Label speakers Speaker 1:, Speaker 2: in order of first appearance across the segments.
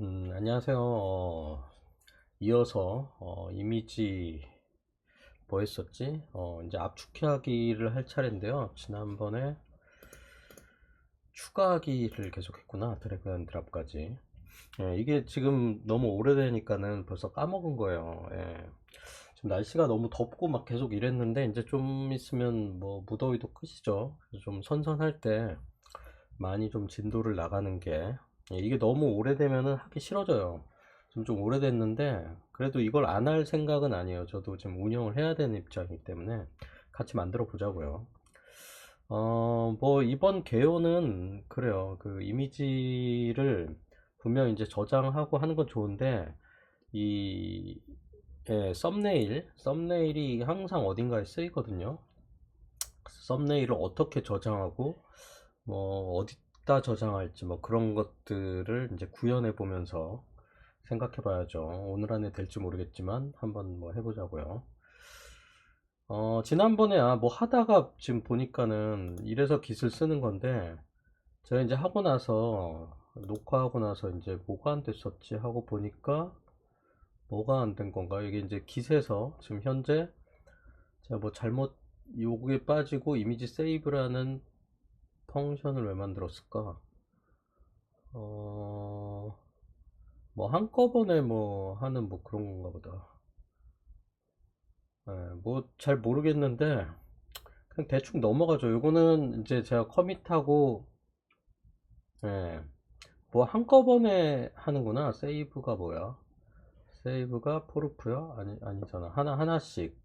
Speaker 1: 음, 안녕하세요. 어, 이어서 어, 이미지 뭐 했었지? 어, 이제 압축하기를 할 차례인데요. 지난번에 추가하기를 계속했구나. 드래그 앤 드랍까지. 예, 이게 지금 너무 오래되니까는 벌써 까먹은 거예요. 예. 지금 날씨가 너무 덥고 막 계속 이랬는데 이제 좀 있으면 뭐 무더위도 끝이죠. 좀 선선할 때 많이 좀 진도를 나가는 게 예, 이게 너무 오래되면은 하기 싫어져요. 지금 좀 오래됐는데 그래도 이걸 안 할 생각은 아니에요. 저도 지금 운영을 해야 되는 입장이기 때문에 같이 만들어 보자고요. 어, 뭐 이번 개요는 그래요. 그 이미지를 분명 이제 저장하고 하는 건 좋은데 이 예, 썸네일, 썸네일이 항상 어딘가에 쓰이거든요. 썸네일을 어떻게 저장하고 뭐 어디 다 저장할지 뭐 그런 것들을 이제 구현해 보면서 생각해 봐야죠. 오늘 안에 될지 모르겠지만 한번 뭐 해보자고요. 어, 지난번에 아, 뭐 하다가 지금 보니까는 이래서 깃을 쓰는 건데 제가 이제 하고 나서 녹화하고 나서 이제 뭐가 안 됐었지 하고 보니까 뭐가 안 된 건가 이게 이제 깃에서 지금 현재 제가 뭐 잘못 요게 빠지고 이미지 세이브라는 펑션을 왜 만들었을까? 어, 뭐 한꺼번에 뭐 하는 뭐 그런 건가 보다. 뭐잘 모르겠는데 그냥 대충 넘어가죠. 요거는 이제 제가 커밋하고 예, 뭐 한꺼번에 하는구나. 세이브가 뭐야? 세이브가 포르프야? 아니 아니잖아. 하나 하나씩.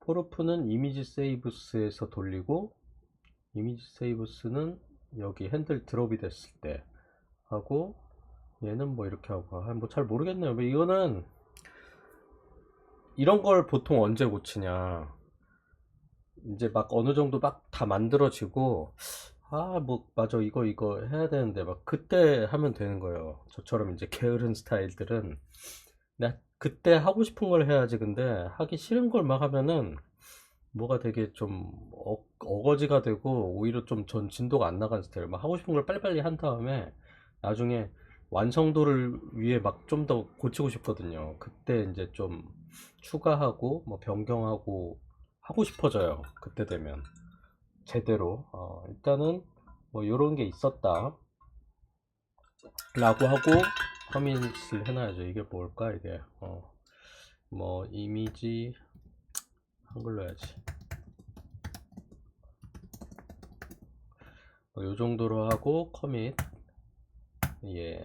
Speaker 1: 포르프는 이미지 세이브스에서 돌리고 이미지 세이브스는 여기 핸들 드롭이 됐을 때 하고 얘는 뭐 이렇게 하고 뭐잘 모르겠네요. 뭐 이거는 이런 걸 보통 언제 고치냐. 이제 막 어느 정도 막 다 만들어지고 아 뭐 맞아 이거 이거 해야 되는데 막 그때 하면 되는 거예요. 저처럼 이제 게으른 스타일들은. 나 그때 하고 싶은 걸 해야지. 근데 하기 싫은 걸 막 하면은 뭐가 되게 좀 어, 어거지가 되고 오히려 좀 전 진도가 안 나가는 스타일 막 하고 싶은 걸 빨리빨리 한 다음에 나중에 완성도를 위해 막 좀 더 고치고 싶거든요. 그때 이제 좀 추가하고 뭐 변경하고 하고 싶어져요. 그때 되면. 제대로. 어, 일단은 뭐 이런 게 있었다. 라고 하고 커밋을 해놔야죠. 이게 뭘까 이게? 어, 뭐 이미지 한글로 해야지. 뭐요 정도로 하고 커밋 예.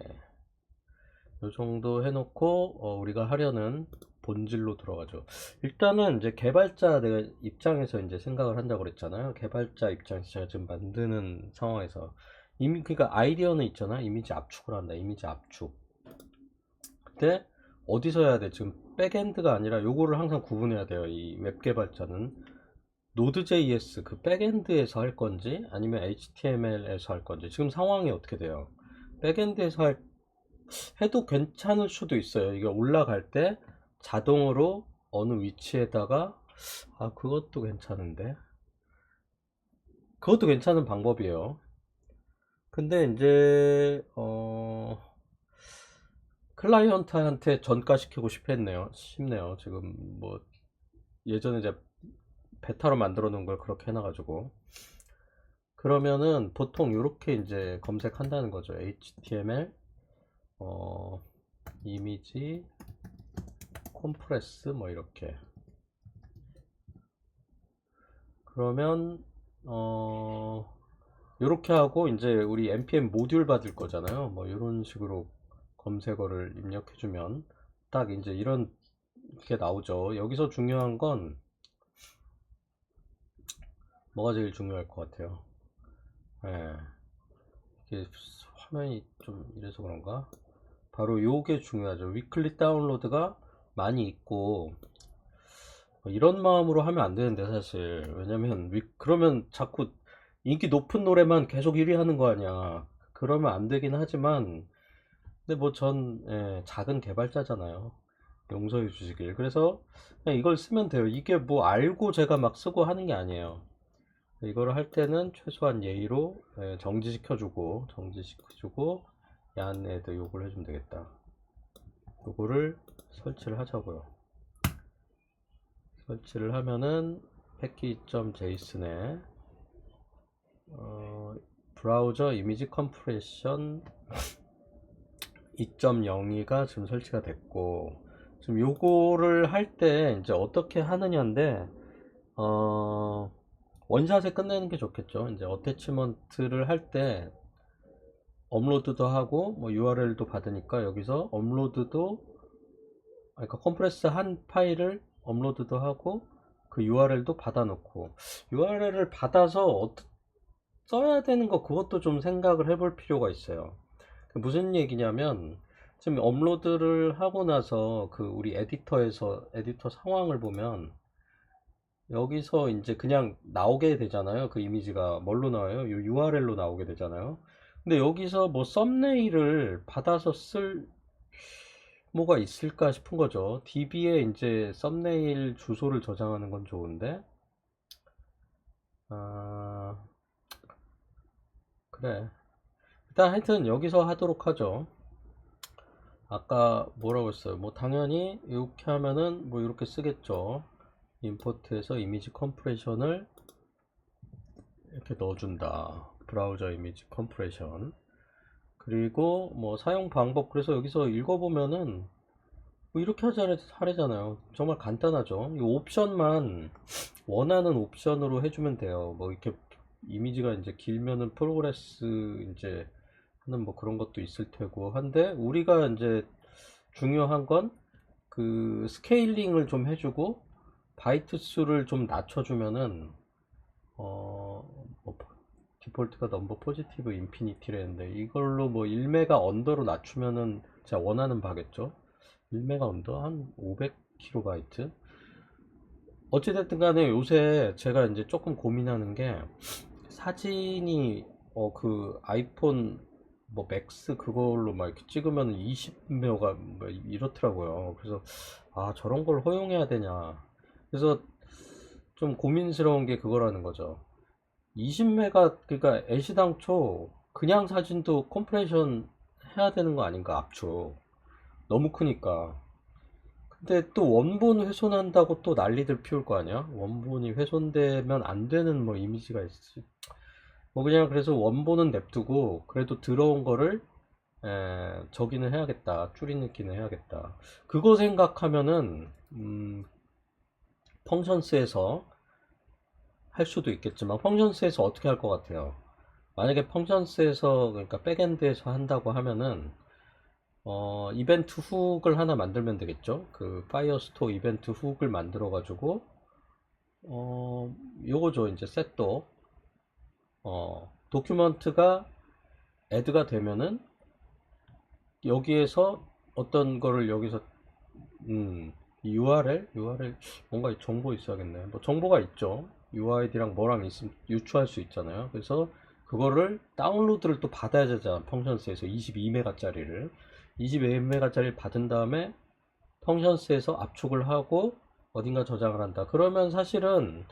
Speaker 1: 요 정도 해놓고 어, 우리가 하려는 본질로 들어가죠. 일단은 이제 개발자 내가 입장에서 이제 생각을 한다고 그랬잖아요. 개발자 입장에서 제가 지금 만드는 상황에서 이미 그러니까 아이디어는 있잖아. 이미지 압축을 한다. 이미지 압축. 근데 어디서 해야 돼? 지금 백엔드가 아니라 요거를 항상 구분해야 돼요. 이 웹 개발자는 노드.js 그 백엔드에서 할 건지 아니면 HTML에서 할 건지 지금 상황이 어떻게 돼요? 백엔드에서 할 해도 괜찮을 수도 있어요. 이게 올라갈 때 자동으로 어느 위치에다가 아 그것도 괜찮은데 그것도 괜찮은 방법이에요 근데 이제 어 클라이언트한테 전가시키고 싶었네요. 싶네요. 지금 뭐 예전에 이제 베타로 만들어 놓은 걸 그렇게 해놔가지고. 그러면은 보통 이렇게 이제 검색한다는 거죠. HTML 어 이미지 컴프레스 뭐 이렇게. 그러면 어 이렇게 하고 이제 우리 npm 모듈 받을 거잖아요. 뭐 이런 식으로 검색어를 입력해 주면 딱 이제 이런 게 나오죠. 여기서 중요한 건 뭐가 제일 중요할 것 같아요? 예. 이게 화면이 좀 이래서 그런가? 바로 요게 중요하죠. 위클리 다운로드가 많이 있고 뭐 이런 마음으로 하면 안 되는데 사실. 왜냐면 위, 그러면 자꾸 인기 높은 노래만 계속 1위 하는 거 아니야. 그러면 안 되긴 하지만 근데 뭐전 예, 작은 개발자잖아요. 용서해 주시길. 그래서 이걸 쓰면 돼요. 이게 뭐 알고 제가 막 쓰고 하는 게 아니에요. 이거를 할 때는 최소한 예의로 예, 정지시켜 주고 정지시켜 주고 얀에도 욕을 해주면 되겠다. 요거를 설치를 하자고요. 설치를 하면은 패키지.json에 어, 브라우저 이미지 컴프레션 2.02가 지금 설치가 됐고 지금 요거를 할 때 이제 어떻게 하느냐인데 어, 원샷에 끝내는 게 좋겠죠. 이제 어태치먼트를 할 때 업로드도 하고 뭐 URL도 받으니까 여기서 업로드도 아, 그러니까 컴프레스 한 파일을 업로드도 하고 그 URL도 받아놓고 URL을 받아서 써야 되는 거 그것도 좀 생각을 해볼 필요가 있어요. 그 무슨 얘기냐면 지금 업로드를 하고 나서 그 우리 에디터에서 에디터 상황을 보면 여기서 이제 그냥 나오게 되잖아요. 그 이미지가 뭘로 나와요? 이 URL로 나오게 되잖아요. 근데 여기서 뭐 썸네일을 받아서 쓸 뭐가 있을까 싶은 거죠. DB에 이제 썸네일 주소를 저장하는 건 좋은데 아 그래 일단 하여튼 여기서 하도록 하죠. 아까 뭐라고 했어요? 뭐 당연히 이렇게 하면은 뭐 이렇게 쓰겠죠. 임포트에서 이미지 컴프레션을 이렇게 넣어준다. 브라우저 이미지 컴프레션. 그리고 뭐 사용 방법 그래서 여기서 읽어보면은 뭐 이렇게 하자 하래잖아요. 정말 간단하죠. 이 옵션만 원하는 옵션으로 해주면 돼요. 뭐 이렇게 이미지가 이제 길면은 프로그레스 이제 하는 뭐 그런 것도 있을 테고 한데 우리가 이제 중요한 건 그 스케일링을 좀 해주고 바이트 수를 좀 낮춰주면은 어 뭐 디폴트가 넘버 포지티브 인피니티랬는데 이걸로 뭐 1메가 언더로 낮추면은 제가 원하는 바겠죠? 1메가 언더 한 500kB 어찌됐든 간에 요새 제가 이제 조금 고민하는 게 사진이 어 그 아이폰 뭐 맥스 그걸로 막 이렇게 찍으면 20메가 뭐 이렇더라고요. 그래서 아 저런 걸 허용해야 되냐. 그래서 좀 고민스러운 게 그거라는 거죠. 20메가 그러니까 애시당초 그냥 사진도 컴프레션 해야 되는 거 아닌가 압축. 너무 크니까. 근데 또 원본 훼손한다고 또 난리들 피울 거 아니야? 원본이 훼손되면 안 되는 뭐 이미지가 있지 뭐 그냥 그래서 원본은 냅두고 그래도 들어온 거를 에, 저기는 해야겠다 줄이느끼는 해야겠다. 그거 생각하면은 음, 펑션스에서 할 수도 있겠지만 펑션스에서 어떻게 할 것 같아요? 만약에 펑션스에서 그러니까 백엔드에서 한다고 하면은 어, 이벤트 훅을 하나 만들면 되겠죠? 그 파이어스토어 이벤트 훅을 만들어 가지고 어, 요거죠 이제 셋도 어, 도큐먼트가 애드가 되면은 여기에서 어떤 거를 여기서 음, URL? URL 뭔가 정보 있어야겠네 뭐 정보가 있죠. UID랑 뭐랑 있으면 유추할 수 있잖아요. 그래서 그거를 다운로드를 또 받아야 되잖아 펑션스에서. 22메가짜리를. 22메가짜리를 받은 다음에 펑션스에서 압축을 하고 어딘가 저장을 한다. 그러면 사실은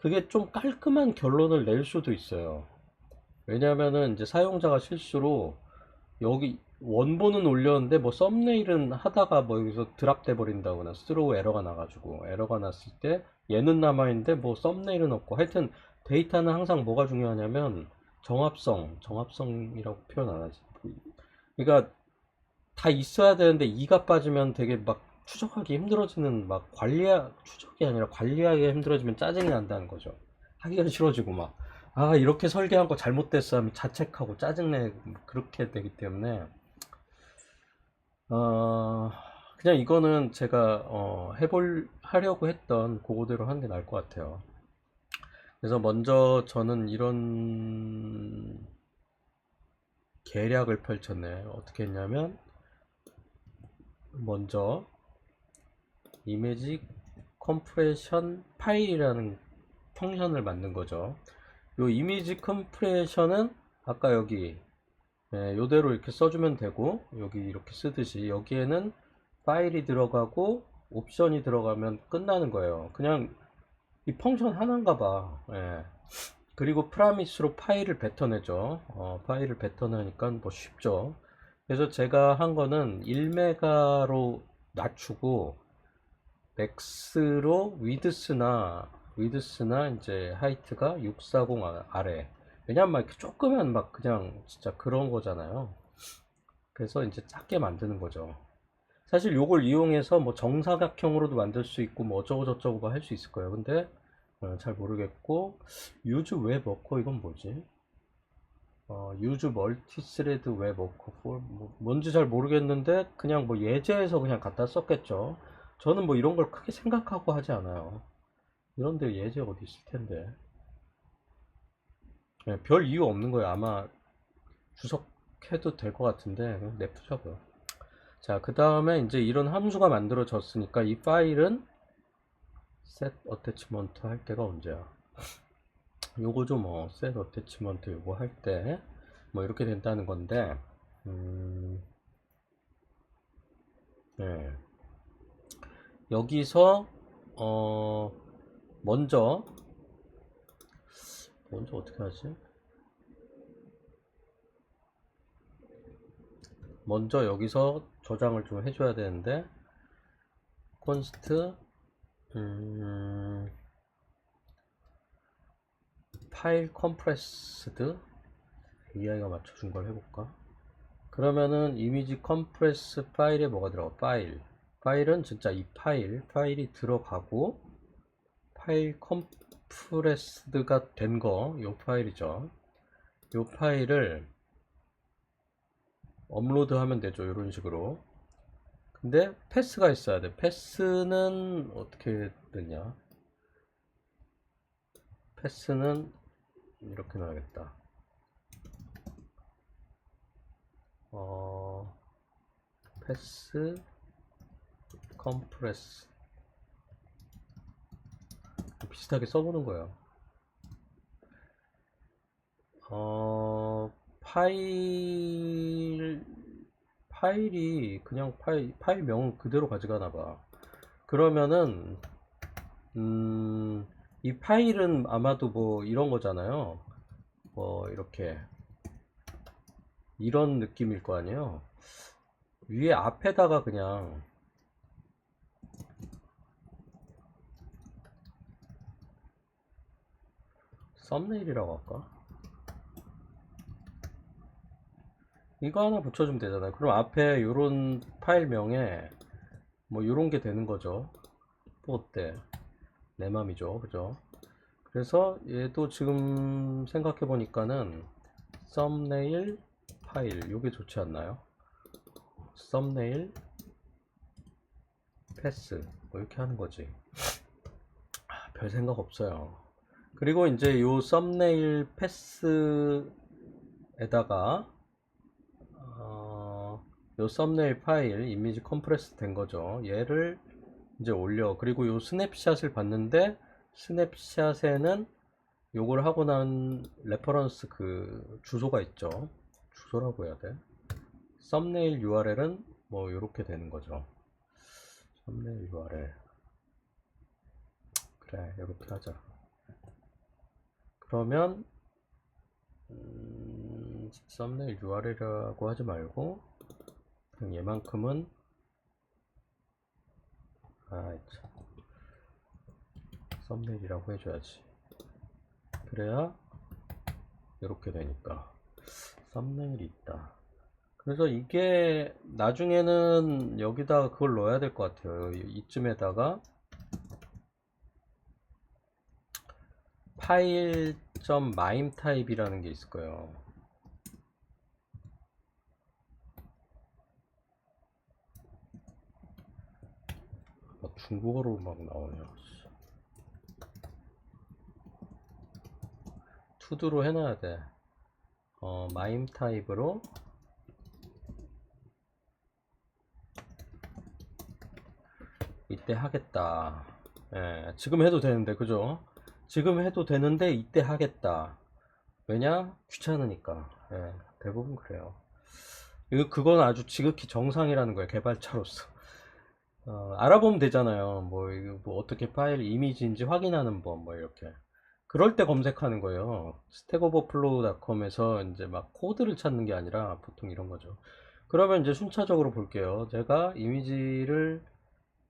Speaker 1: 그게 좀 깔끔한 결론을 낼 수도 있어요. 왜냐면은 이제 사용자가 실수로 여기 원본은 올렸는데 뭐 썸네일은 하다가 뭐 여기서 드랍돼 버린다거나 스로우 에러가 나가지고 에러가 났을 때 얘는 남아있는데 뭐 썸네일은 없고 하여튼 데이터는 항상 뭐가 중요하냐면 정합성 정합성이라고 표현 안 하지 그러니까 다 있어야 되는데 이가 빠지면 되게 막 추적하기 힘들어지는 막 관리하 추적이 아니라 관리하기 힘들어지면 짜증이 난다는 거죠. 하기가 싫어지고 막 아 이렇게 설계한 거 잘못됐어 하면 자책하고 짜증내 그렇게 되기 때문에 어 그냥 이거는 제가 어 해볼 하려고 했던 그거대로 하는 게 나을 것 같아요. 그래서 먼저 저는 이런 계략을 펼쳤네. 어떻게 했냐면 먼저 이미지 컴프레션 파일이라는 펑션을 만든 거죠. 요 이미지 컴프레션은 아까 여기 예, 요대로 이렇게 써주면 되고 여기 이렇게 쓰듯이 여기에는 파일이 들어가고 옵션이 들어가면 끝나는 거예요. 그냥 이 펑션 하나인가 봐. 예. 그리고 프라미스로 파일을 뱉어내죠. 어, 파일을 뱉어내니까 뭐 쉽죠. 그래서 제가 한 거는 1메가로 낮추고 맥스로 위드스나 위드스나 이제 하이트가 640 아- 아래. 왜냐면 막 이렇게 조그만 막 그냥 진짜 그런 거잖아요. 그래서 이제 작게 만드는 거죠. 사실 요걸 이용해서 뭐 정사각형으로도 만들 수 있고 뭐 어쩌고 저쩌고 할 수 있을 거예요. 근데 어, 잘 모르겠고 유즈 웹 워커 이건 뭐지? 어, 유즈 멀티 스레드 웹 워커 폴 뭐, 뭔지 잘 모르겠는데 그냥 뭐 예제에서 그냥 갖다 썼겠죠. 저는 뭐 이런 걸 크게 생각하고 하지 않아요. 이런데 예제 어디 있을 텐데. 네, 별 이유 없는 거예요. 아마 주석해도 될 것 같은데 냅두자고요. 자, 그 다음에 이제 이런 함수가 만들어졌으니까 이 파일은 set attachment 할 때가 언제야? 요거죠 뭐 set attachment 요거 할 때 뭐 이렇게 된다는 건데 음, 네. 여기서 어 먼저 먼저 어떻게 하지? 먼저 여기서 저장을 좀 해줘야 되는데 const 음, 파일 컴프레스드 AI가 맞춰준 걸 해볼까? 그러면은 이미지 컴프레스 파일에 뭐가 들어가? 파일 파일은 진짜 이 파일 파일이 들어가고 파일 컴프레스드가 된 거 요 파일이죠. 요 파일을 업로드 하면 되죠 이런 식으로. 근데 패스가 있어야 돼. 패스는 어떻게 되냐? 패스는 이렇게 놔야겠다. 어 패스 컴프레스. 비슷하게 써보는 거예요. 어 파일 파일이 그냥 파일 파일명은 그대로 가져가나 봐. 그러면은 음, 이 파일은 아마도 뭐 이런 거잖아요. 뭐 이렇게. 이런 느낌일 거 아니에요. 위에 앞에다가 그냥 썸네일이라고 할까? 이거 하나 붙여주면 되잖아요. 그럼 앞에 요런 파일명에 뭐 요런 게 되는 거죠. 뭐 어때? 내 맘이죠. 그죠? 그래서 얘도 지금 생각해 보니까는 썸네일 파일 요게 좋지 않나요? 썸네일 패스 뭐 이렇게 하는 거지. 아, 별 생각 없어요. 그리고 이제 요 썸네일 패스에다가 어, 요 썸네일 파일 이미지 컴프레스 된 거죠. 얘를 이제 올려. 그리고 요 스냅샷을 봤는데 스냅샷에는 요걸 하고 난 레퍼런스 그 주소가 있죠. 주소라고 해야 돼. 썸네일 URL은 뭐 요렇게 되는 거죠. 썸네일 URL. 그래, 요렇게 하자. 그러면 음, 썸네일 URL이라고 하지 말고 그냥 얘만큼은 아, 참. 썸네일이라고 해줘야지. 그래야 이렇게 되니까 썸네일이 있다. 그래서 이게 나중에는 여기다가 그걸 넣어야 될 것 같아요. 이쯤에다가 파일.mime 타입이라는 게 있을 거예요. 막 중국어로 막 나오네요. 투두로 해놔야 돼. 어, 마임 타입으로 이때 하겠다. 예, 지금 해도 되는데, 그죠? 지금 해도 되는데 이때 하겠다. 왜냐? 귀찮으니까. 예, 대부분 그래요. 이거 그건 아주 지극히 정상이라는 거예요. 개발자로서. 어, 알아보면 되잖아요. 뭐, 이거 뭐 어떻게 파일 이미지인지 확인하는 법, 뭐 이렇게. 그럴 때 검색하는 거예요. 스택오버플로우닷컴에서 이제 막 코드를 찾는 게 아니라 보통 이런 거죠. 그러면 이제 순차적으로 볼게요. 제가 이미지를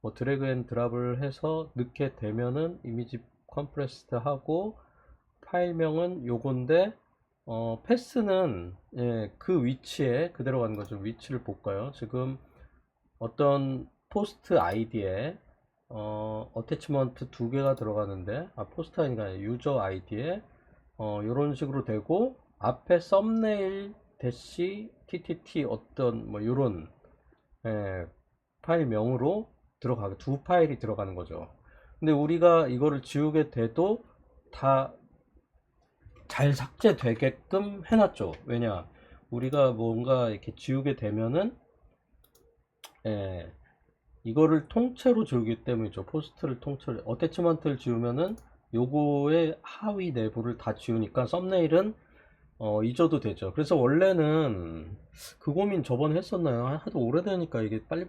Speaker 1: 뭐 드래그 앤 드랍을 해서 넣게 되면은 이미지 컴프레스드 하고 파일명은 요건데 어, 패스는 예, 그 위치에 그대로 가는 거죠. 위치를 볼까요? 지금 어떤 포스트 아이디에 어, 어태치먼트 두 개가 들어가는데 아 포스트 아이디가 유저 아이디에 어, 이런 식으로 되고 앞에 썸네일 대시 ttt 어떤 뭐 이런 예, 파일명으로 들어가게 두 파일이 들어가는 거죠. 근데 우리가 이거를 지우게 돼도 다 잘 삭제되게끔 해놨죠. 왜냐 우리가 뭔가 이렇게 지우게 되면은 예, 이거를 통째로 지우기 때문이죠. 포스트를 통째로 어태치먼트를 지우면은 요거의 하위 내부를 다 지우니까 썸네일은 어, 잊어도 되죠. 그래서 원래는 그 고민 저번에 했었나요? 하도 오래되니까 이게 빨리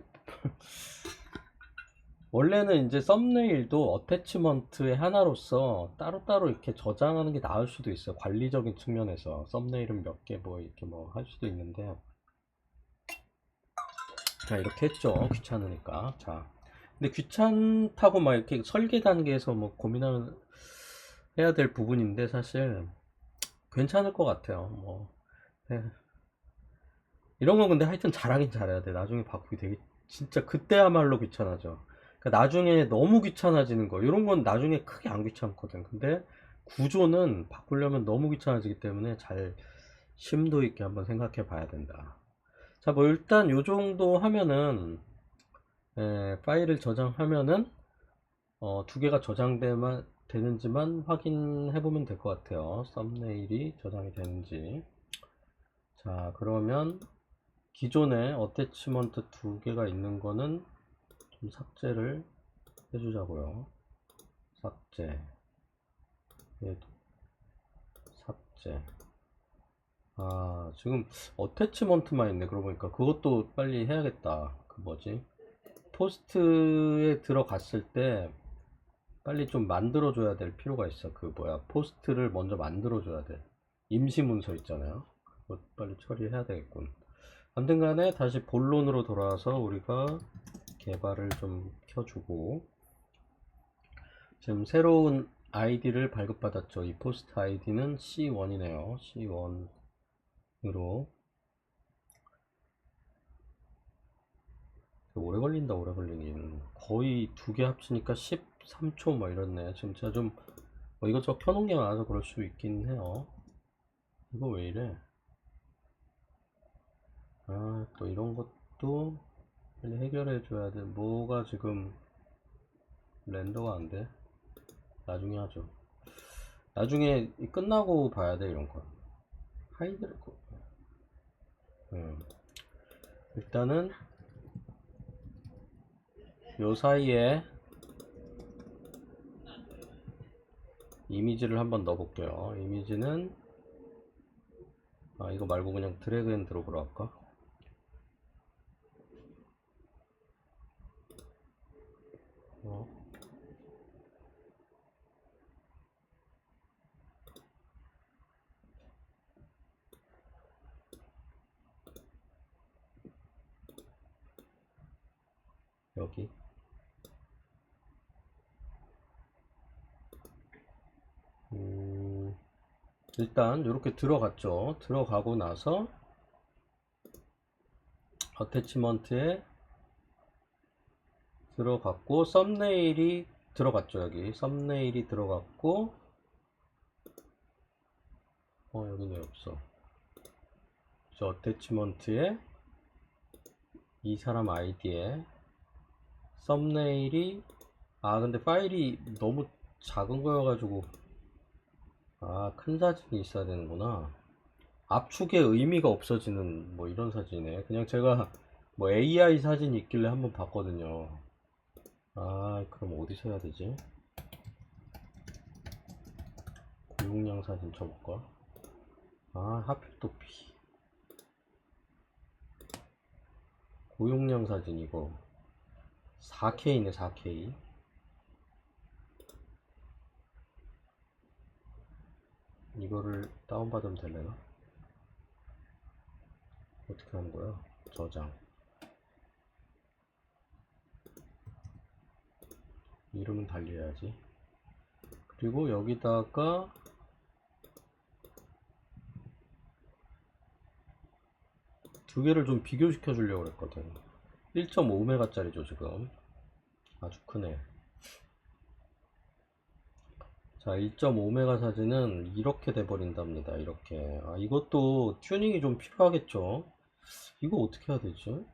Speaker 1: 원래는 이제 썸네일도 어태치먼트의 하나로서 따로따로 이렇게 저장하는 게 나을 수도 있어요. 관리적인 측면에서 썸네일은 몇 개 뭐 이렇게 뭐 할 수도 있는데 자 이렇게 했죠. 귀찮으니까 자 근데 귀찮다고 막 이렇게 설계 단계에서 뭐 고민을 해야 될 부분인데 사실 괜찮을 것 같아요. 뭐 네. 이런 건 근데 하여튼 잘하긴 잘해야 돼. 나중에 바꾸기 되게 진짜 그때야말로 귀찮아져. 그러니까 나중에 너무 귀찮아지는 거 이런 건 나중에 크게 안 귀찮거든. 근데 구조는 바꾸려면 너무 귀찮아지기 때문에 잘 심도 있게 한번 생각해 봐야 된다. 자, 뭐 일단 요 정도 하면은 에, 파일을 저장하면은 어, 두 개가 저장되만 되는지만 확인해 보면 될 것 같아요. 썸네일이 저장이 되는지. 자, 그러면 기존에 어태치먼트 두 개가 있는 거는 좀 삭제를 해주자고요. 삭제. 얘도 삭제. 아, 지금 어태치먼트만 있네. 그러고 보니까 그것도 빨리 해야겠다. 그 뭐지? 포스트에 들어갔을 때 빨리 좀 만들어 줘야 될 필요가 있어. 그 뭐야? 포스트를 먼저 만들어 줘야 돼. 임시 문서 있잖아요. 그거 빨리 처리해야 되겠군. 아무튼 간에 다시 본론으로 돌아와서 우리가 개발을 좀 켜주고 지금 새로운 아이디를 발급받았죠. 이 포스트 아이디는 C1이네요. C1으로. 오래 걸린다 오래 걸리긴. 거의 두 개 합치니까 13초 뭐 이렇네. 지금 제가 좀뭐 이것저것 켜놓은 게 많아서 그럴 수 있긴 해요. 이거 왜 이래? 아 또 이런 것도 빨리 해결해 줘야 돼. 뭐가 지금 렌더가 안 돼? 나중에 하죠. 나중에 끝나고 봐야 돼 이런 건 하이드를 거. 음. 일단은 요 사이에 이미지를 한번 넣어 볼게요. 이미지는 아 이거 말고 그냥 드래그 앤 드롭으로 할까 어. 여기 음, 일단 이렇게 들어갔죠. 들어가고 나서 어태치먼트에 들어갔고 썸네일이 들어갔죠 여기. 썸네일이 들어갔고 어 여기는 왜 없어. 저 어태치먼트에 이 사람 아이디에 썸네일이 아 근데 파일이 너무 작은 거여가지고 아 큰 사진이 있어야 되는구나. 압축의 의미가 없어지는 뭐 이런 사진이네. 그냥 제가 뭐 AI 사진이 있길래 한번 봤거든요. 아 그럼 어디서 해야 되지? 고용량 사진 쳐볼까? 아 하필 또 비. 고용량 사진 이거. 4K네 4K 이거를 다운받으면 되려나? 어떻게 하는 거야? 저장. 이름은 달리해야지. 그리고 여기다가 두 개를 좀 비교시켜 주려고 그랬거든. 1.5메가짜리죠 지금. 아주 크네 자 1.5메가 사진은 이렇게 돼 버린답니다 이렇게. 아 이것도 튜닝이 좀 필요하겠죠? 이거 어떻게 해야 되지?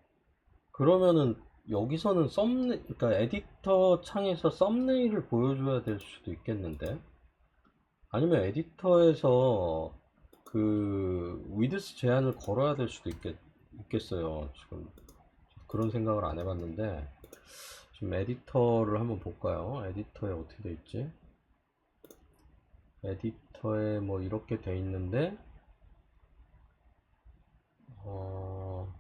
Speaker 1: 그러면은 여기서는 썸네 그러니까 에디터 창에서 썸네일을 보여줘야 될 수도 있겠는데? 아니면 에디터에서 그 위드스 제한을 걸어야 될 수도 있겠, 있겠어요 지금. 그런 생각을 안 해봤는데 지금 에디터를 한번 볼까요? 에디터에 어떻게 돼 있지 에디터에 뭐 이렇게 돼 있는데 어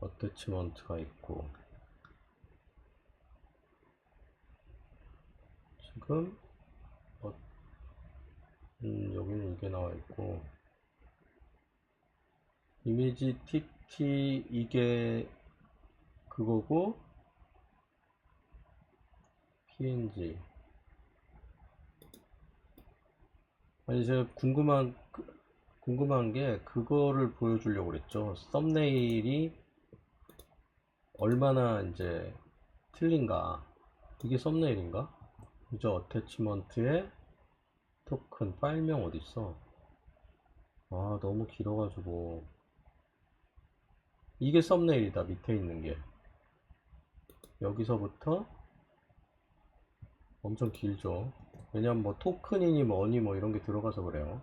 Speaker 1: 어태치먼트가 있고 지금 어, 음, 여기는 이게 나와 있고 이미지 TT 이게 그거고 PNG 아니 제가 궁금한 그- 궁금한 게 그거를 보여주려고 그랬죠. 썸네일이 얼마나 이제 틀린가? 이게 썸네일인가? 그죠 어태치먼트에 토큰 파일명 어디 있어? 아 너무 길어가지고. 이게 썸네일이다 밑에 있는 게. 여기서부터 엄청 길죠 왜냐면 뭐 토큰이니 뭐니 뭐 이런 게 들어가서 그래요.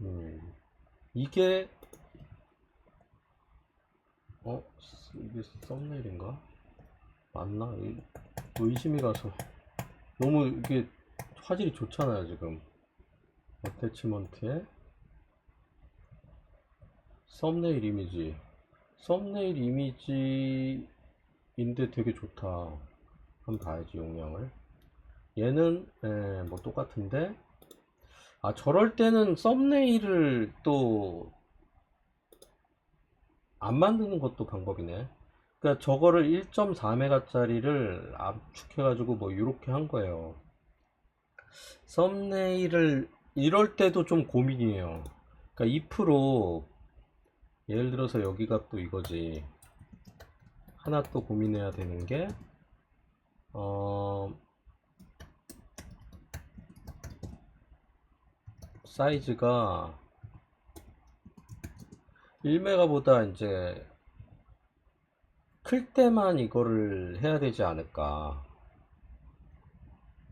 Speaker 1: 음 이게 어 이게 썸네일인가? 맞나? 이- 의심이 가서. 너무 이게 화질이 좋잖아요 지금. 어태치먼트에. 썸네일 이미지. 썸네일 이미지인데 되게 좋다 한번 봐야지 용량을. 얘는 예, 뭐 똑같은데. 아 저럴 때는 썸네일을 또 안 만드는 것도 방법이네. 그러니까 저거를 1.4메가짜리를 압축해 가지고 뭐 이렇게 한 거예요. 썸네일을 이럴 때도 좀 고민이에요. 그러니까 2% 예를 들어서 여기가 또 이거지. 하나 또 고민해야 되는 게 어, 사이즈가 1메가보다 이제 클 때만 이거를 해야 되지 않을까.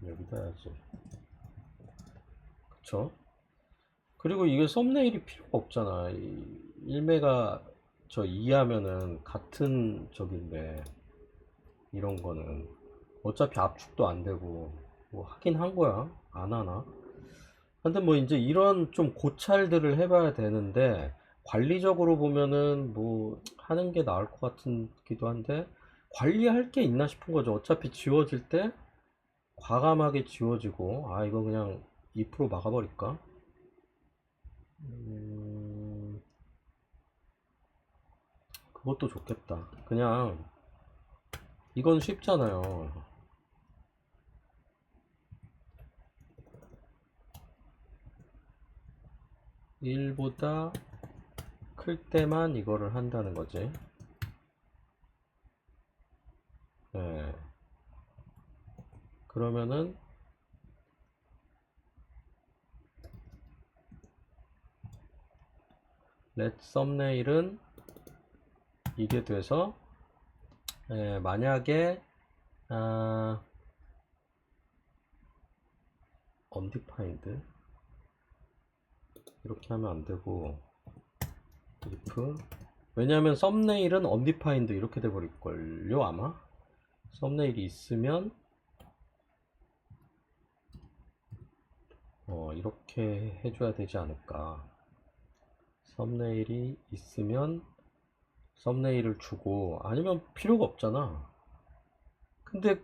Speaker 1: 여기다 해야지. 그쵸? 그리고 이게 썸네일이 필요가 없잖아. 1메가 저 이하면은 같은 적인데 이런 거는 어차피 압축도 안 되고 뭐 하긴 한 거야. 안 하나? 근데 뭐 이제 이런 좀 고찰들을 해봐야 되는데 관리적으로 보면은 뭐 하는 게 나을 것 같기도 한데 관리할 게 있나 싶은 거죠. 어차피 지워질 때 과감하게 지워지고 아 이거 그냥 2% 막아버릴까? 음, 그것도 좋겠다. 그냥 이건 쉽잖아요 1보다 클 때만 이거를 한다는 거지. 예. 그러면은 let 썸네일은 이게 돼서 예, 만약에 아, undefined 이렇게 하면 안 되고 if. 왜냐하면 썸네일은 undefined 이렇게 돼 버릴 걸요 아마? 썸네일이 있으면 어 이렇게 해줘야 되지 않을까? 썸네일이 있으면 썸네일을 주고 아니면 필요가 없잖아 근데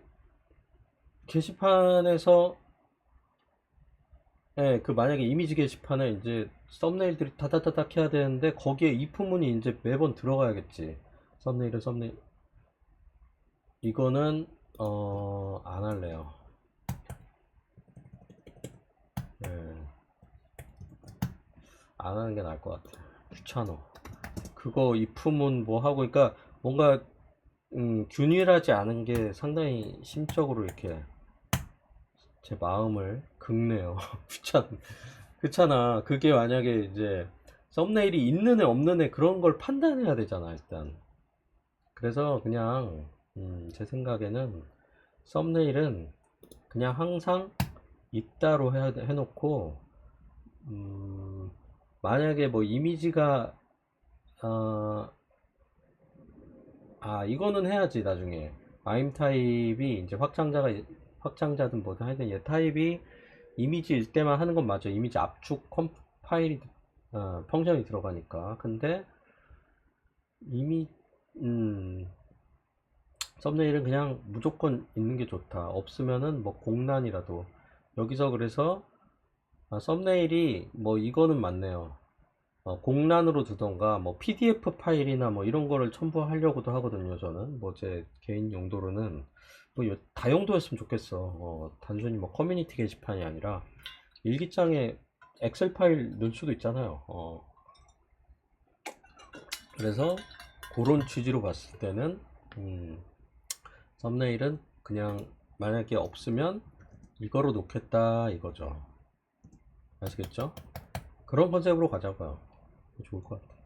Speaker 1: 게시판에서 예, 그 만약에 이미지 게시판에 이제 썸네일들이 다다다닥 해야 되는데 거기에 if문이 이제 매번 들어가야겠지. 썸네일은 썸네일. 이거는 어, 안 할래요. 예. 안 하는 게 나을 것 같아. 귀찮아. 그거 if문 뭐 하고 그러니까 뭔가 음, 균일하지 않은 게 상당히 심적으로 이렇게 제 마음을 긁네요. 귀찮, 그렇잖아. 그게 만약에 이제 썸네일이 있는 애 없는 애 그런 걸 판단해야 되잖아, 일단. 그래서 그냥 음, 제 생각에는 썸네일은 그냥 항상 있다로 해, 해놓고 음, 만약에 뭐 이미지가 어, 아 이거는 해야지 나중에. 아임 타입이 이제 확장자가 확장자든 뭐든 하여튼 얘 타입이 이미지일 때만 하는 건 맞아. 이미지 압축 컴 파일이 어, 펑션이 들어가니까. 근데 이미 음 썸네일은 그냥 무조건 있는 게 좋다. 없으면은 뭐 공란이라도. 여기서 그래서 아, 썸네일이 뭐 이거는 맞네요 어, 공란으로 두던가 뭐 PDF 파일이나 뭐 이런 거를 첨부하려고도 하거든요 저는 뭐 제 개인 용도로는 뭐 요- 다용도였으면 좋겠어 어, 단순히 뭐 커뮤니티 게시판이 아니라 일기장에 엑셀 파일 넣을 수도 있잖아요 어. 그래서 그런 취지로 봤을 때는 음, 썸네일은 그냥 만약에 없으면 이거로 놓겠다 이거죠 아시겠죠? 그런 컨셉으로 가자고요. 좋을 것 같아요.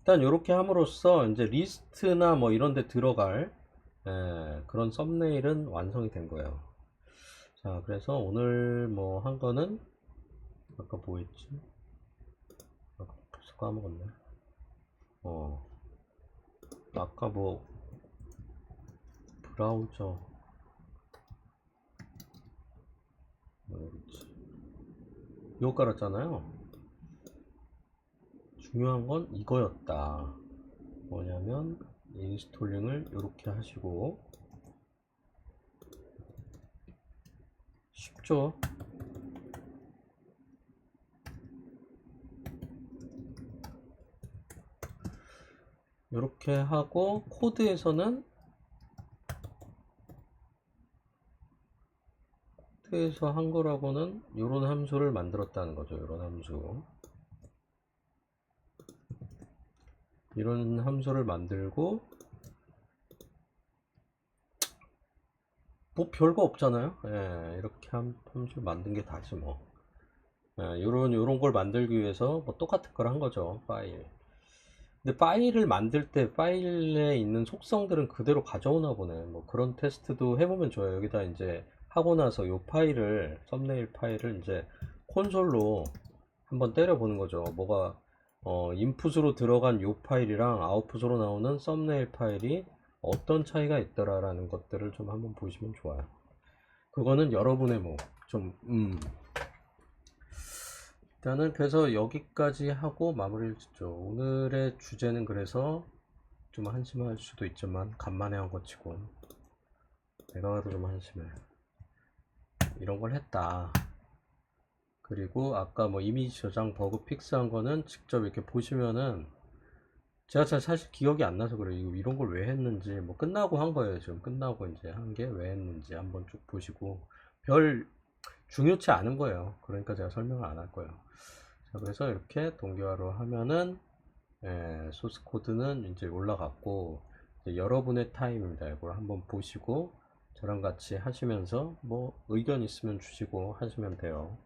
Speaker 1: 일단 이렇게 함으로써 이제 리스트나 뭐 이런 데 들어갈 예, 그런 썸네일은 완성이 된 거예요. 자, 그래서 오늘 뭐 한 거는 아까 뭐 했지? 아까 벌써 까먹었네. 어, 아까 뭐 브라우저 뭐였지? 이거 깔았잖아요. 중요한 건 이거였다. 뭐냐면 인스톨링을 이렇게 하시고 쉽죠? 이렇게 하고 코드에서는 코드에서 한 거라고는 이런 함수를 만들었다는 거죠. 이런 함수. 이런 함수를 만들고 뭐 별거 없잖아요. 예, 이렇게 함, 함수를 만든 게 다지 뭐. 예, 요런 요런 걸 만들기 위해서 뭐 똑같은 걸 한 거죠. 파일. 근데 파일을 만들 때 파일에 있는 속성들은 그대로 가져오나 보네. 뭐 그런 테스트도 해보면 좋아요. 여기다 이제 하고 나서 요 파일을 썸네일 파일을 이제 콘솔로 한번 때려 보는 거죠. 뭐가 어, 인풋으로 들어간 요 파일이랑 아웃풋으로 나오는 썸네일 파일이 어떤 차이가 있더라라는 것들을 좀 한번 보시면 좋아요. 그거는 여러분의 뭐, 좀, 음. 일단은 그래서 여기까지 하고 마무리를 짓죠. 오늘의 주제는 그래서 좀 한심할 수도 있지만, 간만에 한 것 치고, 내가 봐도 좀 한심해. 이런 걸 했다. 그리고 아까 뭐 이미지 저장 버그 픽스한 거는 직접 이렇게 보시면은 제가 잘 사실 기억이 안 나서 그래요. 이런 걸 왜 했는지 뭐 끝나고 한 거예요. 지금 끝나고 이제 한 게 왜 했는지 한번 쭉 보시고 별 중요치 않은 거예요. 그러니까 제가 설명을 안 할 거예요. 자, 그래서 이렇게 동기화로 하면은 예, 소스 코드는 이제 올라갔고 이제 여러분의 타임입니다. 이걸 한번 보시고 저랑 같이 하시면서 뭐 의견 있으면 주시고 하시면 돼요.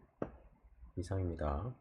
Speaker 1: 이상입니다.